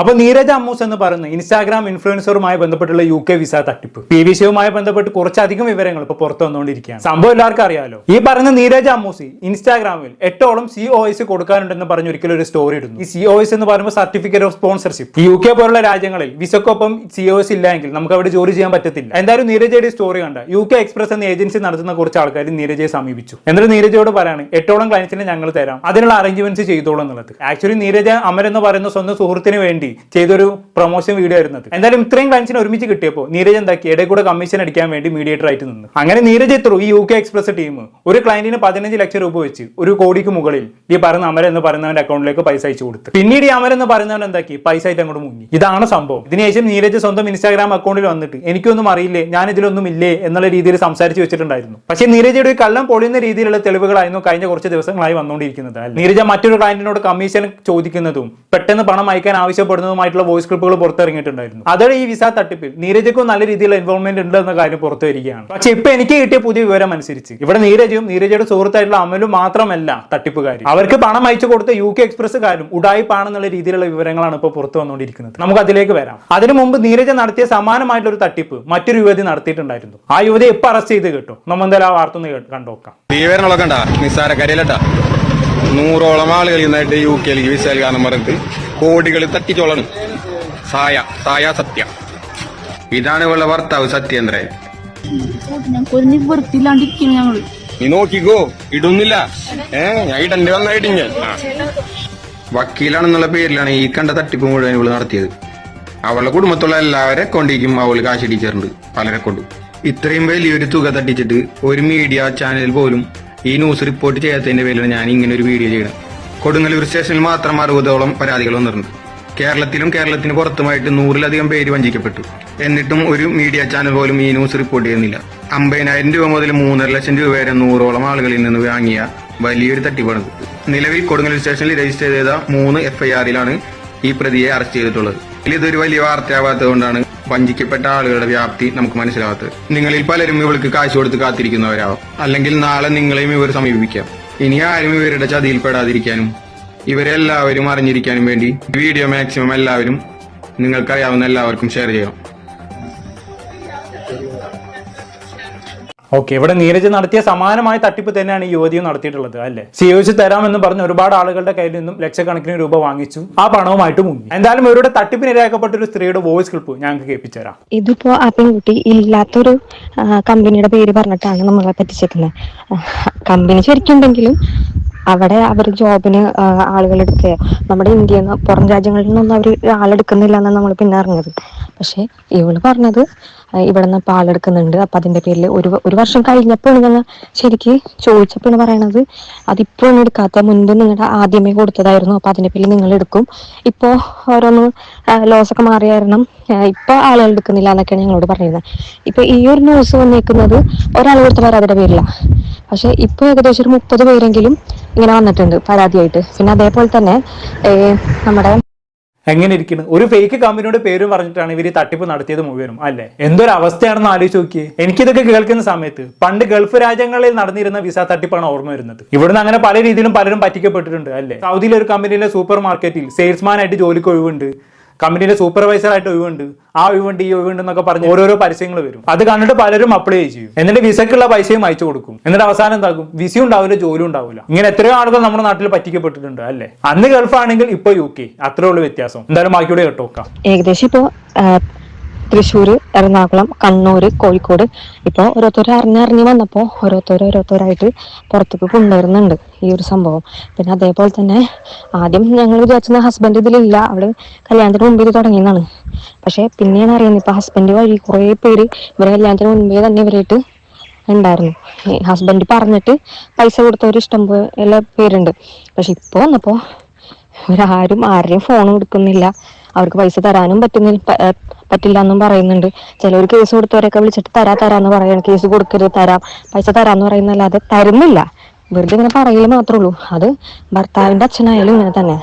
അപ്പൊ നീരജ് അമ്മൂസ് എന്ന് പറയുന്ന ഇൻസ്റ്റാഗ്രാം ഇൻഫ്ലുവൻസറുമായി ബന്ധപ്പെട്ടുള്ള യു കെ വിസ തട്ടിപ്പ്. പി വി സിയുമായി ബന്ധപ്പെട്ട് കുറച്ചധികം വിവരങ്ങൾ ഇപ്പൊ പുറത്തു വന്നുകൊണ്ടിരിക്കുകയാണ്. സംഭവം എല്ലാവർക്കും അറിയാമല്ലോ ഈ പറയുന്ന നീരജ് അമ്മൂസി ഇൻസ്റ്റാഗ്രാമിൽ എട്ടോളം സി ഒ എസ് കൊടുക്കാനുണ്ടെന്ന് പറഞ്ഞ് ഒരിക്കലും ഒരു സ്റ്റോറി ഇടുന്നു. ഈ സി ഒ എസ് എന്ന് പറയുമ്പോൾ certificate of sponsorship U K പോലുള്ള രാജ്യങ്ങളിൽ വിസക്കൊപ്പം സി ഒ എസ് ഇല്ലെങ്കിൽ നമുക്ക് അവിടെ ജോലി ചെയ്യാൻ പറ്റത്തില്ല. എന്തായാലും നീരജയുടെ സ്റ്റോറി കണ്ട യു കെ എക്സ്പ്രസ് എന്ന ഏജൻസി നടത്തുന്ന കുറച്ച് ആൾക്കാർ നീരജയെ സമീപിച്ചു. എന്നിട്ട് നീരജയോട് പറയാണ് എട്ടോളം ക്ലയൻസിനെ ഞങ്ങൾ തരാം. അതിനുള്ള അറേഞ്ച്മെന്റ്സ് ചെയ്തോളൂ എന്നുള്ളത്. ആക്ച്വലി നീരജ അമർ എന്ന് പറയുന്ന സ്വന്തം സുഹൃത്തിന് വേണ്ടി ചെയ്തൊരു പ്രൊമോഷൻ വീഡിയോ ആയിരുന്നത് എന്തായാലും ഇത്രയും ക്ലയൻസിനെ ഒരുമിച്ച് കിട്ടിയപ്പോൾ നീരജ് എന്താക്കി? ഇടയിൽ കൂടെ കമ്മീഷൻ അടിക്കാൻ വേണ്ടി മീഡിയേറ്റർ ആയിട്ട് നിന്ന്. അങ്ങനെ നീരജ് എത്ര ഈ യു കെ എക്സ്പ്രസ് ടീം ഒരു ക്ലയന്റിന് പതിനഞ്ച് ലക്ഷം രൂപ വെച്ച് ഒരു കോടിക്ക് മുകളിൽ ഈ പറയുന്ന അമര എന്ന് പറയുന്നവന്റെ അക്കൗണ്ടിലേക്ക് പൈസ അയച്ചു കൊടുത്തു. പിന്നീട് ഈ അമര എന്ന് പറയുന്നവൻ എന്താക്കി? പൈസ ആയിട്ട് അങ്ങോട്ട് മുങ്ങി. ഇതാണ് സംഭവം. ഇതിനുശേഷം നീരജ് സ്വന്തം ഇൻസ്റ്റാഗ്രാം അക്കൗണ്ടിൽ വന്നിട്ട് എനിക്കൊന്നും അറിയില്ലേ? ഞാൻ ഇതിലൊന്നും ഇല്ലേ? എന്നുള്ള രീതിയിൽ സംസാരിച്ച് വെച്ചിട്ടുണ്ടായിരുന്നു. പക്ഷേ നീരജയുടെ ഒരു കള്ളം പൊളിയുന്ന രീതിയിലുള്ള തെളിവുകളായിരുന്നു കഴിഞ്ഞ കുറച്ച് ദിവസങ്ങളായി വന്നുകൊണ്ടിരിക്കുന്നത്. നീരജ മറ്റൊരു ക്ലയന്റിനോട് കമ്മീഷൻ ചോദിക്കുന്നതും പെട്ടെന്ന് പണം അയക്കാൻ ആവശ്യപ്പെടുന്നതുമായിട്ടുള്ള വോയിസ് ക്ലിപ്പുകൾ പുറത്തിറങ്ങിയിട്ടുണ്ടായിരുന്നു. അതോടെ ഈ വിസ തട്ടിപ്പിൽ. നീരജയ്ക്കും നല്ല രീതിയിലുള്ള ഇൻവോൾവ്മെന്റ് ഉണ്ട് എന്ന കാര്യം പുറത്തു വരികയാണ് പക്ഷേ ഇപ്പൊ എനിക്ക് കിട്ടിയ പുതിയ വിവരം അനുസരിച്ച് ഇവിടെ നീരജയും നീരജയുടെ സുഹൃത്തായിട്ടുള്ള അമലും മാത്രമല്ല തട്ടിപ്പുകാരി. അവർക്ക് പണം അയച്ചു കൊടുത്ത യു കെ എക്സ്പ്രസ്സുകാരും ഉടായിപ്പാണെന്നുള്ള രീതിയിലുള്ള വിവരങ്ങളാണ് ഇപ്പോൾ പുറത്തു വന്നുകൊണ്ടിരിക്കുന്നത്. നമുക്ക് അതിലേക്ക് വരാം. അതിനു മുമ്പ് നീരജ നടത്തിയ സമാനമായിട്ടുള്ള ഒരു തട്ടിപ്പ് മറ്റൊരു യുവതി നടത്തിയിട്ടുണ്ടായിരുന്നു. ആ യുവതി ഇപ്പൊ അറസ്റ്റ് ചെയ്ത് കിട്ടും. നമ്മൾ എന്തായാലും ആ വാർത്ത ഒന്ന് കണ്ടോക്കാം. നൂറോളം ആളുകൾ ഇന്നായിട്ട് യു കെയിലേക്ക് വിസ നൽകാന്ന് പറഞ്ഞിട്ട് കോടികൾ തട്ടിച്ചോളണം. സായ സായ സത്യ. ഇതാണ് ഇവളുടെ ഭർത്താവ് സത്യേന്ദ്രൻ. നീ നോക്കിക്കോ ഇടുന്നില്ല. ഏ ഞാൻ ഇടണ്ടി വന്നായിട്ട് ഞാൻ. വക്കീലാണെന്നുള്ള പേരിലാണ് ഈ കണ്ട തട്ടിപ്പ് മുഴുവൻ ഇവൾ നടത്തിയത്. അവളുടെ കുടുംബത്തുള്ള എല്ലാവരെ അക്കൗണ്ടിലേക്കും അവൾ കാശ് അടിച്ചിട്ടുണ്ട് പലരെ കൊണ്ടും. ഇത്രയും വലിയൊരു തുക തട്ടിച്ചിട്ട് ഒരു മീഡിയ ചാനൽ പോലും ഈ ന്യൂസ് റിപ്പോർട്ട് ചെയ്യാത്തതിന്റെ പേരിലാണ് ഞാൻ ഇങ്ങനെ ഒരു വീഡിയോ ചെയ്യണം. കൊടുങ്ങല്ലൂർ സ്റ്റേഷനിൽ മാത്രം അറുപതോളം പരാതികൾ വന്നിട്ടുണ്ട് കേരളത്തിലും കേരളത്തിന് പുറത്തുമായിട്ട് നൂറിലധികം പേര് വഞ്ചിക്കപ്പെട്ടു. എന്നിട്ടും ഒരു മീഡിയ ചാനൽ പോലും ഈ ന്യൂസ് റിപ്പോർട്ട് ചെയ്യുന്നില്ല. അമ്പതിനായിരം രൂപ മുതൽ മൂന്നര ലക്ഷം രൂപ വരെ നൂറോളം ആളുകളിൽ നിന്ന് വാങ്ങിയ വലിയൊരു തട്ടിപ്പാണ് നിലവിൽ കൊടുങ്ങല്ലൂർ സ്റ്റേഷനിൽ രജിസ്റ്റർ ചെയ്ത മൂന്ന് എഫ്ഐആറിലാണ് ഈ പ്രതിയെ അറസ്റ്റ് ചെയ്തിട്ടുള്ളത്. ഇതൊരു വലിയ വാർത്തയാവാത്തതുകൊണ്ടാണ് വഞ്ചിക്കപ്പെട്ട ആളുകളുടെ വ്യാപ്തി നമുക്ക് മനസ്സിലാവാത്തത് നിങ്ങളിൽ പലരും ഇവൾക്ക് കാശ് കൊടുത്ത് കാത്തിരിക്കുന്നവരാവാം. അല്ലെങ്കിൽ നാളെ നിങ്ങളെയും ഇവർ സമീപിക്കാം. ഇനി ആരും ഇവരുടെ ചതിയിൽപ്പെടാതിരിക്കാനും ഇവരെല്ലാവരും അറിഞ്ഞിരിക്കാനും വേണ്ടി വീഡിയോ മാക്സിമം എല്ലാവരും നിങ്ങൾക്കറിയാവുന്ന എല്ലാവർക്കും ഷെയർ ചെയ്യാം ഓക്കെ ഇവിടെ നീരജ് നടത്തിയ സമാനമായ തട്ടിപ്പ് തന്നെയാണ് ഈ യുവതിയും നടത്തിയിട്ടുള്ളത് അല്ലേ? സിയോച്ച് തരാമെന്ന് പറഞ്ഞ് ഒരുപാട് ആളുകളുടെ കയ്യിൽ നിന്നും ലക്ഷക്കണക്കിന് രൂപ വാങ്ങിച്ചു ആ പണവുമായിട്ട് മുങ്ങി. എന്തായാലും ഇവരുടെ തട്ടിപ്പിനിരയാക്കപ്പെട്ട ഒരു സ്ത്രീയുടെ വോയിസ് ക്ലിപ്പ് ഞങ്ങൾക്ക് കേൾപ്പിച്ചുതരാം ഇതിപ്പോ ആ പെൺകുട്ടി ഇല്ലാത്തൊരു കമ്പനിയുടെ പേര് പറഞ്ഞിട്ടാണ് നമ്മളെ പറ്റിച്ചേക്കുന്നത്. കമ്പനി ശരിക്കുണ്ടെങ്കിലും അവിടെ അവർ ജോബിന് എടുക്കുക നമ്മുടെ നിന്ന് പുറം രാജ്യങ്ങളിൽ നിന്നൊന്നും അവർ ആളെടുക്കുന്നില്ല എന്നാണ് നമ്മൾ പിന്നെ അറിഞ്ഞത്. പക്ഷെ ഇവൾ പറഞ്ഞത് ഇവിടെ നിന്ന് പാലെടുക്കുന്നുണ്ട്. അപ്പൊ അതിന്റെ പേരിൽ ഒരു ഒരു വർഷം കഴിഞ്ഞപ്പോഴാണ് ഞങ്ങൾ ശരിക്ക് ചോദിച്ചപ്പോൾ പറയണത് അതിപ്പോഴാണ് എടുക്കാത്ത മുൻപ് നിങ്ങളുടെ ആദ്യമേ കൊടുത്തതായിരുന്നു. അപ്പൊ അതിന്റെ പേരിൽ നിങ്ങൾ എടുക്കും. ഇപ്പോ ഓരോന്ന് ലോസ് ഒക്കെ മാറിയ കാരണം ആ, ഇപ്പൊ ആളുകൾ എടുക്കുന്നില്ല എന്നൊക്കെയാണ് ഞങ്ങളോട് പറയുന്നത് ഇപ്പൊ ഈ ഒരു ന്യൂസ് വന്നേക്കുന്നത് ഒരാൾ കൊടുത്ത പരാതിയുടെ പേരില്ല പക്ഷെ ഇപ്പൊ ഏകദേശം ഒരു മുപ്പത് പേരെങ്കിലും ഇങ്ങനെ വന്നിട്ടുണ്ട് പരാതിയായിട്ട്. പിന്നെ അതേപോലെ തന്നെ നമ്മുടെ എങ്ങനെ ഇരിക്കുന്നു ഒരു ഫേക്ക് കമ്പനിയുടെ പേരും പറഞ്ഞിട്ടാണ് ഇവർ ഈ തട്ടിപ്പ് നടത്തിയത് മുഴുവനും അല്ലേ? എന്തൊരു അവസ്ഥയാണെന്ന് ആലോചിച്ച് നോക്കിയേ. എനിക്കിതൊക്കെ കേൾക്കുന്ന സമയത്ത് പണ്ട് ഗൾഫ് രാജ്യങ്ങളിൽ നടന്നിരുന്ന വിസ തട്ടിപ്പാണ് ഓർമ്മ വരുന്നത്. ഇവിടുന്ന് അങ്ങനെ പല രീതിയിലും പലരും പറ്റിക്കപ്പെട്ടിട്ടുണ്ട് അല്ലേ? സൗദിയിലെ ഒരു കമ്പനിയിലെ സൂപ്പർ മാർക്കറ്റിൽ സെയിൽസ്മാൻ ആയിട്ട് ജോലിക്ക് ഒഴിവുണ്ട് കമ്പനിയുടെ സൂപ്പർവൈസർ ആയിട്ട് ഒഴിവുണ്ട്. ആ ഒഴിവുണ്ട് ഈ ഒഴിവുണ്ട് എന്നൊക്കെ പറഞ്ഞ് ഓരോരോ പരസ്യങ്ങൾ വരും. അത് കണ്ടിട്ട് പലരും അപ്ലൈ ചെയ്യും എന്നിട്ട് വിസക്കുള്ള പൈസയും അയച്ചു കൊടുക്കും. എന്നിട്ട് അവസാനം എന്താകും വിസയും ഉണ്ടാവില്ല ജോലി ഉണ്ടാവില്ല. ഇങ്ങനെ എത്രയോ ആളുകൾ നമ്മുടെ നാട്ടിൽ പറ്റിക്കപ്പെട്ടിട്ടുണ്ട് അല്ലേ? അന്ന് ഗൾഫ് ആണെങ്കിൽ ഇപ്പൊ യു കെ അത്രേ ഉള്ളൂ വ്യത്യാസം. എന്തായാലും ബാക്കിയുടെ കേട്ടോക്കാം. ഏകദേശം ഇപ്പോ തൃശ്ശൂർ എറണാകുളം കണ്ണൂർ കോഴിക്കോട്. ഇപ്പോൾ ഓരോരുത്തർ അറിഞ്ഞറിഞ്ഞ് വന്നപ്പോൾ ഓരോരുത്തർ ഓരോരുത്തരായിട്ട് പുറത്തേക്ക് കൊണ്ടുവരുന്നുണ്ട് ഈ ഒരു സംഭവം. പിന്നെ അതേപോലെ തന്നെ ആദ്യം ഞങ്ങൾ വിചാരിച്ചത് ഹസ്ബൻഡ് ഇതിലില്ല. അവൾ കല്യാണത്തിന് മുമ്പ് ഇത് തുടങ്ങിയതാണ് പക്ഷെ പിന്നെയാണ് അറിയുന്നത് ഇപ്പൊ ഹസ്ബൻഡ് വഴി കുറേ പേര് ഇവരെ കല്യാണത്തിന് മുമ്പേ തന്നെ ഇവരായിട്ട് ഉണ്ടായിരുന്നു. ഹസ്ബൻഡ് പറഞ്ഞിട്ട് പൈസ കൊടുത്തവർ ഇഷ്ടം പോലെ പേരുണ്ട്. പക്ഷെ ഇപ്പോൾ വന്നപ്പോൾ ഇവരാരും ആരുടെയും ഫോൺ കൊടുക്കുന്നില്ല. അവർക്ക് പൈസ തരാനും പറ്റുന്നില്ല പറ്റില്ല എന്നും പറയുന്നുണ്ട്. ചിലർ കേസ് കൊടുത്തവരൊക്കെ വിളിച്ചിട്ട് തരാ തരാന്ന് പറയണം. കേസ് കൊടുക്കരുത് തരാം. പൈസ തരാന്ന് പറയുന്നല്ലാതെ തരുന്നില്ല. വെറുതെ ഇങ്ങനെ പറയൽ മാത്രമേ ഉള്ളൂ. അത് ഭർത്താവിന്റെ അച്ഛനായാലും ഇങ്ങനെ തന്നെ.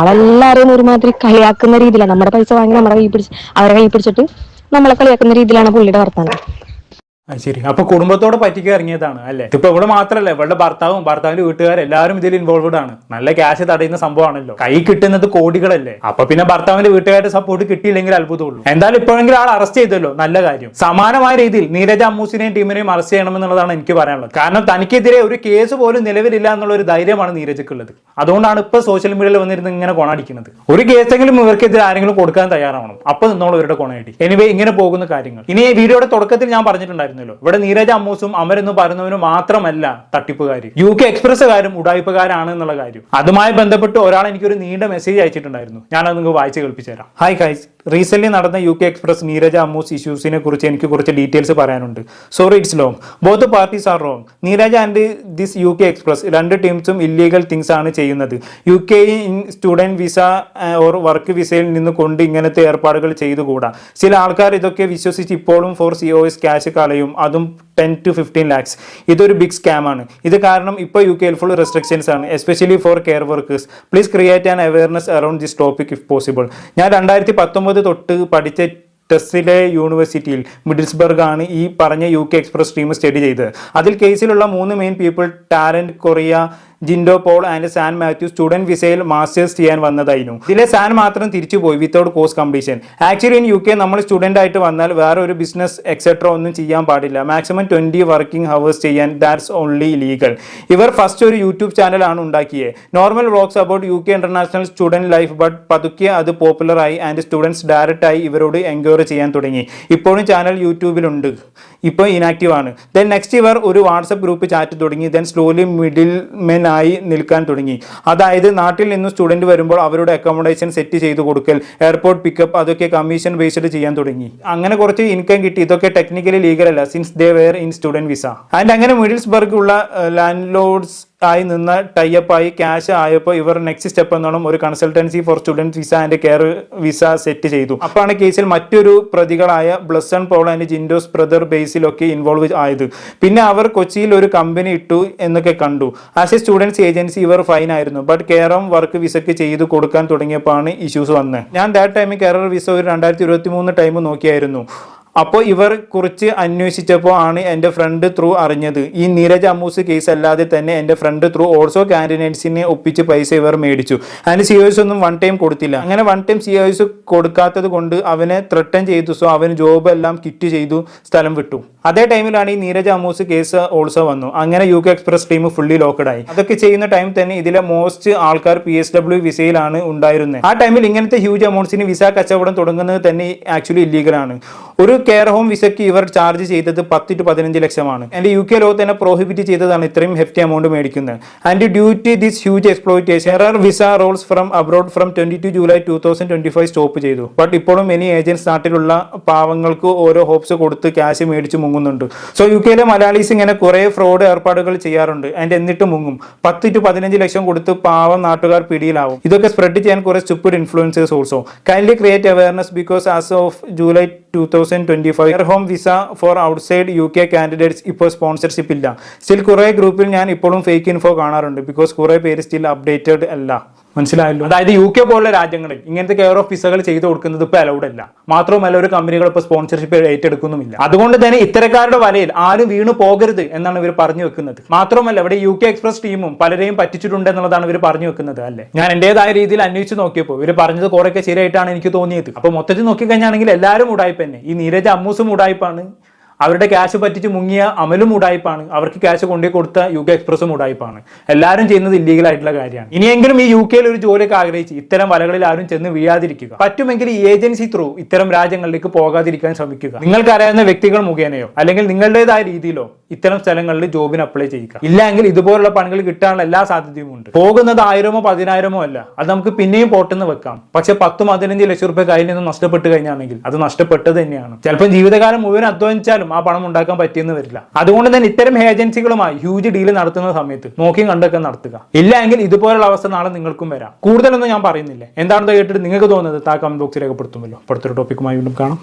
ആളെല്ലാരെയും ഒരുമാതിരി കളിയാക്കുന്ന രീതിയിലാണ്. നമ്മുടെ പൈസ വാങ്ങി നമ്മുടെ കൈ പിടിച്ച് അവരെ കൈ പിടിച്ചിട്ട് നമ്മളെ കളിയാക്കുന്ന രീതിയിലാണ് പുള്ളിയുടെ വർത്താനം. ശരി. അപ്പൊ കുടുംബത്തോടെ പറ്റിക്ക് ഇറങ്ങിയതാണ് അല്ലേ? ഇപ്പൊ ഇവിടെ മാത്രമല്ല ഇവളുടെ ഭർത്താവും ഭർത്താവിന്റെ വീട്ടുകാരും എല്ലാവരും ഇതിൽ ഇൻവോൾവഡ് ആണ്. നല്ല ക്യാഷ് തടയുന്ന സംഭവമാണല്ലോ. കൈ കിട്ടുന്നത് കോടികളല്ലേ? അപ്പൊ പിന്നെ ഭർത്താവിന്റെ വീട്ടുകാരുടെ സപ്പോർട്ട് കിട്ടിയില്ലെങ്കിൽ അത്ഭുതമുള്ളൂ. എന്തായാലും ഇപ്പോഴെങ്കിലും ആൾ അറസ്റ്റ് ചെയ്തല്ലോ. നല്ല കാര്യം. സമാനമായ രീതിയിൽ നീരജ അമ്മൂസിനെയും ടീമിനെയും അറസ്റ്റ് ചെയ്യണമെന്നുള്ളതാണ് എനിക്ക് പറയാനുള്ളത്. കാരണം തനിക്കെതിരെ ഒരു കേസ് പോലും നിലവിലില്ല എന്നുള്ള ഒരു ധൈര്യമാണ് നീരജക്കുള്ളത് അതുകൊണ്ടാണ് ഇപ്പൊ സോഷ്യൽ മീഡിയയിൽ വന്നിരുന്ന് ഇങ്ങനെ കൊണടിക്കുന്നത്. ഒരു കേസെങ്കിലും ഇവർക്കെതിരെ ആരെങ്കിലും കൊടുക്കാൻ തയ്യാറാവണം. അപ്പൊ നിന്നോളൂ ഇവരുടെ കൊണയടി. എനിവേ ഇങ്ങനെ പോകുന്ന കാര്യങ്ങൾ. ഇനി ഈ വീഡിയോയുടെ തുടക്കത്തിൽ ഞാൻ പറഞ്ഞിട്ടുണ്ടായിരുന്നല്ലോ ഇവിടെ നീരജ് അമ്മൂസും അമരെന്ന് പറയുന്നവനും മാത്രമല്ല തട്ടിപ്പുകാർ യു കെ എക്സ്പ്രസ്സുകാരും ഉടായ്പകാരാണ് എന്നുള്ള കാര്യം. അതുമായി ബന്ധപ്പെട്ട് ഒരാൾ എനിക്കൊരു നീണ്ട മെസ്സേജ് അയച്ചിട്ടുണ്ടായിരുന്നു. ഞാനത് നിങ്ങൾക്ക് വായിച്ച് കേൾപ്പിച്ചു തരാം ഹായ് ഗൈസ് റീസെന്റ് നടന്ന യു കെ എക്സ്പ്രസ് നീരജ അമ്മൂസ് ഇഷ്യൂസിനെ കുറിച്ച് എനിക്ക് കുറച്ച് ഡീറ്റെയിൽസ് പറയാനുണ്ട്. Sorry it's long both parties are wrong Neeraja and this U K Express രണ്ട് ടീംസും ഇല്ലീഗൽ തിങ്സ് ആണ് ചെയ്യുന്നത്. U K student visa or work വിസയിൽ നിന്ന് കൊണ്ട് ഇങ്ങനത്തെ ഏർപ്പാടുകൾ ചെയ്തുകൂടാ? ചില ആൾക്കാർ ഇതൊക്കെ വിശ്വസിച്ച് ഇപ്പോഴും for C O S cash കളയും. അതും ടെൻ ടു ഫിഫ്റ്റീൻ ലാക്സ് ഇതൊരു ബിഗ് സ്കാം ആണ്. ഇത് കാരണം ഇപ്പോൾ യു കെയിൽ ഫുൾ റെസ്ട്രിക്ഷൻസ് ആണ് especially for care workers please create an awareness around this topic if possible ഞാൻ രണ്ടായിരത്തി പത്തൊമ്പത് തൊട്ട് പഠിച്ച ടെസ്സിലെ യൂണിവേഴ്സിറ്റിയിൽ മിഡിൽസ്ബർഗ് ആണ് ഈ പറഞ്ഞ U K Express team study ചെയ്തത് അതിൽ കേസിലുള്ള മൂന്ന് മെയിൻ പീപ്പിൾ ടാലന്റ് കൊറിയ ജിൻഡോ പോൾ ആൻഡ് സാൻ മാത്യു സ്റ്റുഡന്റ് വിസയിൽ മാസ്റ്റേഴ്സ് ചെയ്യാൻ വന്നതായിരുന്നു. ഇതിലെ സാൻ മാത്രം തിരിച്ചു പോയി without course completion. Actually in U K നമ്മൾ സ്റ്റുഡന്റ് ആയിട്ട് വന്നാൽ വേറെ ഒരു ബിസിനസ് എക്സെട്ര ഒന്നും ചെയ്യാൻ പാടില്ല. മാക്സിമം ട്വന്റി വർക്കിംഗ് ഹവേഴ്സ് ചെയ്യാൻ ദാറ്റ്സ് ഓൺലി ലീഗൽ ഇവർ ഫസ്റ്റ് ഒരു യൂട്യൂബ് ചാനലാണ് ഉണ്ടാക്കിയത് normal vlogs about U K international student life but പതുക്കെ അത് പോപ്പുലറായി ആൻഡ് സ്റ്റുഡൻസ് ഡയറക്റ്റായി ഇവരോട് ഇവരോട് എൻക്വയറി ചെയ്യാൻ തുടങ്ങി. ഇപ്പോഴും ചാനൽ യൂട്യൂബിലുണ്ട്. ഇപ്പോൾ ഇനാക്റ്റീവ് ആണ്. ദെൻ നെക്സ്റ്റ് ഇവർ ഒരു വാട്സപ്പ് ഗ്രൂപ്പ് ചാറ്റ് തുടങ്ങി. ദെൻ സ്ലോലി മിഡിൽ മെൻ ആയി നിൽക്കാൻ തുടങ്ങി. അതായത് നാട്ടിൽ നിന്ന് സ്റ്റുഡന്റ് വരുമ്പോൾ അവരുടെ അക്കോമഡേഷൻ സെറ്റ് ചെയ്ത് കൊടുക്കൽ എയർപോർട്ട് പിക്കപ്പ് അതൊക്കെ കമ്മീഷൻ ബേസ്ഡ് ചെയ്യാൻ തുടങ്ങി. അങ്ങനെ കുറച്ച് ഇൻകം കിട്ടി. ഇതൊക്കെ ടെക്നിക്കലി ലീഗൽ അല്ല. Since they were in student visa and അങ്ങനെ മിഡിൽസ്ബർഗ് ഉള്ള ലാൻഡ് ലോഡ്സ് ആയി നിന്ന് ടൈപ്പ് ആയി ക്യാഷ് ആയപ്പോൾ ഇവർ നെക്സ്റ്റ് സ്റ്റെപ്പ് എന്നോണം ഒരു consultancy for students visa and care visa set ചെയ്തു. അപ്പോഴാണ് കേസിൽ മറ്റൊരു പ്രതികളായ ബ്ലസൺ പോൾ ആൻഡ് ജിൻഡോസ് ബ്രദർ ബേസിലൊക്കെ ഇൻവോൾവ് ആയത്. പിന്നെ അവർ കൊച്ചിയിൽ ഒരു കമ്പനി ഇട്ടു എന്നൊക്കെ കണ്ടു. ആസ് എ സ്റ്റുഡൻസ് ഏജൻസി ഇവർ ഫൈൻ ആയിരുന്നു. ബട്ട് കെയറും വർക്ക് വിസയ്ക്ക് ചെയ്ത് കൊടുക്കാൻ തുടങ്ങിയപ്പോഴാണ് ഇഷ്യൂസ് വന്നത് ഞാൻ ദാറ്റ് ടൈമിൽ കെയർ വിസ ഒരു രണ്ടായിരത്തി ഇരുപത്തി മൂന്ന് ടൈം നോക്കിയായിരുന്നു. അപ്പോൾ ഇവർ കുറിച്ച് അന്വേഷിച്ചപ്പോൾ ആണ് എന്റെ ഫ്രണ്ട് ത്രൂ അറിഞ്ഞത്. ഈ നീരജ് അമ്മൂസ് കേസ് അല്ലാതെ തന്നെ എന്റെ ഫ്രണ്ട് ത്രൂ ഓൾസോ കാൻഡിഡേറ്റ്സിനെ ഒപ്പിച്ച് പൈസ ഇവർ മേടിച്ചു. അതിന് സി ഒന്നും വൺ ടൈം കൊടുത്തില്ല. അങ്ങനെ വൺ ടൈം സി കൊടുക്കാത്തത് കൊണ്ട് അവനെ ത്രട്ടൻ ചെയ്തു. സോ അവന് ജോബ് എല്ലാം കിറ്റ് ചെയ്തു. സ്ഥലം വിട്ടു. അതേ ടൈമിലാണ് ഈ നീരജ് അമ്മൂസ് കേസ് ഓൾസോ വന്നു. അങ്ങനെ U K Express team fully locked ആയി. അതൊക്കെ ചെയ്യുന്ന ടൈം തന്നെ ഇതിലെ മോസ്റ്റ് ആൾക്കാർ പി എസ് ഡബ്ല്യു വിസയിലാണ് ഉണ്ടായിരുന്നത് ആ ടൈമിൽ ഇങ്ങനത്തെ ഹ്യൂജ് അമൗണ്ട്സിന് വിസ കച്ചവടം തുടങ്ങുന്നത് തന്നെ ആക്ച്വലി ഇല്ലീഗലാണ് ഒരു കെയർ ഹോം വിസയ്ക്ക് ഇവർ ചാർജ് ചെയ്തത് പത്ത് ടു പതിനഞ്ച് ലക്ഷമാണ്. ആൻഡ് യു കെ ലോ തന്നെ പ്രോഹിബിറ്റ് ചെയ്തതാണ് ഇത്രയും ഹെഫ്റ്റി എമൗണ്ട് മേടിക്കുന്നത്. And due to this huge exploitation error visa rules from abroad from twenty two July two thousand twenty five stop ചെയ്തു. ബട്ട് ഇപ്പോഴും മെനി ഏജൻസ് നാട്ടിലുള്ള പാവങ്ങൾക്ക് ഓരോ ഹോപ്സ് കൊടുത്ത് ക്യാഷ് മേടിച്ച് മുങ്ങുന്നുണ്ട്. സോ യു കെയിലെ മലയാളീസ് ഇങ്ങനെ കുറെ ഫ്രോഡ് ഏർപ്പാടുകൾ ചെയ്യാറുണ്ട്. ആൻഡ് എന്നിട്ട് മുങ്ങും. പത്ത് ടു പതിനഞ്ച് ലക്ഷം കൊടുത്ത് പാവം നാട്ടുകാർ പിടിയിലാവും. ഇതൊക്കെ സ്പ്രെഡ് ചെയ്യാൻ കുറെ stupid influencers also kindly create awareness because as of July two thousand twenty five home visa for outside U K candidates ഇപ്പോൾ സ്പോൺസർഷിപ്പ് ഇല്ല. സ്റ്റിൽ കുറേ ഗ്രൂപ്പിൽ ഞാൻ ഇപ്പോഴും ഫേക്ക് ഇൻഫോ കാണാറുണ്ട് ബിക്കോസ് കുറേ പേര് സ്റ്റിൽ അപ്ഡേറ്റഡ് അല്ല. മനസ്സിലായല്ലോ? അതായത് യു കെ പോലുള്ള രാജ്യങ്ങളിൽ ഇങ്ങനത്തെ കെയർ ഓഫ് വിസകൾ ചെയ്തു കൊടുക്കുന്നത് ഇപ്പോൾ അലൗഡ് അല്ല. മാത്രവുമല്ല ഒരു കമ്പനികൾ ഇപ്പോൾ സ്പോൺസർഷിപ്പ് ഏറ്റെടുക്കുന്നുമില്ല. അതുകൊണ്ട് തന്നെ ഇത്തരക്കാരുടെ വലയിൽ ആരും വീണു പോകരുത് എന്നാണ് ഇവർ പറഞ്ഞു വെക്കുന്നത്. മാത്രമല്ല ഇവിടെ യു കെ എക്സ്പ്രസ് ടീമും പലരെയും പറ്റിച്ചിട്ടുണ്ട് എന്നുള്ളതാണ് ഇവർ പറഞ്ഞു വെക്കുന്നത് അല്ലേ? ഞാൻ എന്റേതായ രീതിയിൽ അന്വേഷിച്ച് നോക്കിയപ്പോൾ ഇവർ പറഞ്ഞത് കുറെയൊക്കെ ശരിയായിട്ടാണ് എനിക്ക് തോന്നിയത്. അപ്പോൾ മൊത്തത്തിൽ നോക്കിക്കഴിഞ്ഞാണെങ്കിൽ എല്ലാവരും ഉടായ്പ തന്നെ. ഈ നീരജ് അമ്മൂസും ഉടായ്പാണ് അവരുടെ ക്യാഷ് പറ്റിച്ച് മുങ്ങിയ അമലും ഉടായ്പാണ് അവർക്ക് ക്യാഷ് കൊണ്ടു കൊടുത്ത യു കെ എക്സ്പ്രസും ഉടായ്പാണ് എല്ലാവരും ചെയ്യുന്നത് ഇല്ലീഗൽ ആയിട്ടുള്ള കാര്യമാണ്. ഇനിയെങ്കിലും ഈ യു കെയിൽ ഒരു ജോലിയൊക്കെ ആഗ്രഹിച്ച് ഇത്തരം വലകളിൽ ആരും ചെന്ന് വീഴാതിരിക്കുക. പറ്റുമെങ്കിൽ ഈ ഏജൻസി ത്രൂ ഇത്തരം രാജ്യങ്ങളിലേക്ക് പോകാതിരിക്കാൻ ശ്രമിക്കുക. നിങ്ങൾക്ക് അറിയാവുന്ന വ്യക്തികൾ മുഖേനയോ അല്ലെങ്കിൽ നിങ്ങളുടേതായ രീതിയിലോ ഇത്തരം സ്ഥലങ്ങളിൽ ജോബിന് അപ്ലൈ ചെയ്യുക. ഇല്ലെങ്കിൽ ഇതുപോലുള്ള പണികൾ കിട്ടാനുള്ള എല്ലാ സാധ്യതയും ഉണ്ട്. പോകുന്നത് ആയിരമോ പതിനായിരമോ അല്ല. അത് നമുക്ക് പിന്നെയും പോട്ടെന്ന് വെക്കാം. പക്ഷെ പത്തും പതിനഞ്ച് ലക്ഷം രൂപ കയ്യിൽ നിന്ന് നഷ്ടപ്പെട്ട് കഴിഞ്ഞാണെങ്കിൽ അത് നഷ്ടപ്പെട്ടത് തന്നെയാണ്. ചിലപ്പോൾ ജീവിതകാലം മുഴുവൻ അധ്വാനിച്ചാലും ആ പണം ഉണ്ടാക്കാൻ പറ്റിയെന്ന് വരില്ല. അതുകൊണ്ട് തന്നെ ഇത്തരം ഏജൻസികളുമായി ഹ്യൂജ് ഡീൽ നടത്തുന്ന സമയത്ത് നോക്കി കണ്ടൊക്കെ നടത്തുക. ഇല്ല എങ്കിൽ ഇതുപോലുള്ള അവസ്ഥ നാളെ നിങ്ങൾക്കും വരാം. കൂടുതലൊന്നും ഞാൻ പറയുന്നില്ല. എന്താണെന്ന് കേട്ടിട്ട് നിങ്ങൾക്ക് തോന്നുന്നത് താ കമന്റ് ബോക്സിൽ രേഖപ്പെടുത്തുമല്ലോ. അടുത്തൊരു ടോപ്പിക്കുമായി വീണ്ടും കാണാം.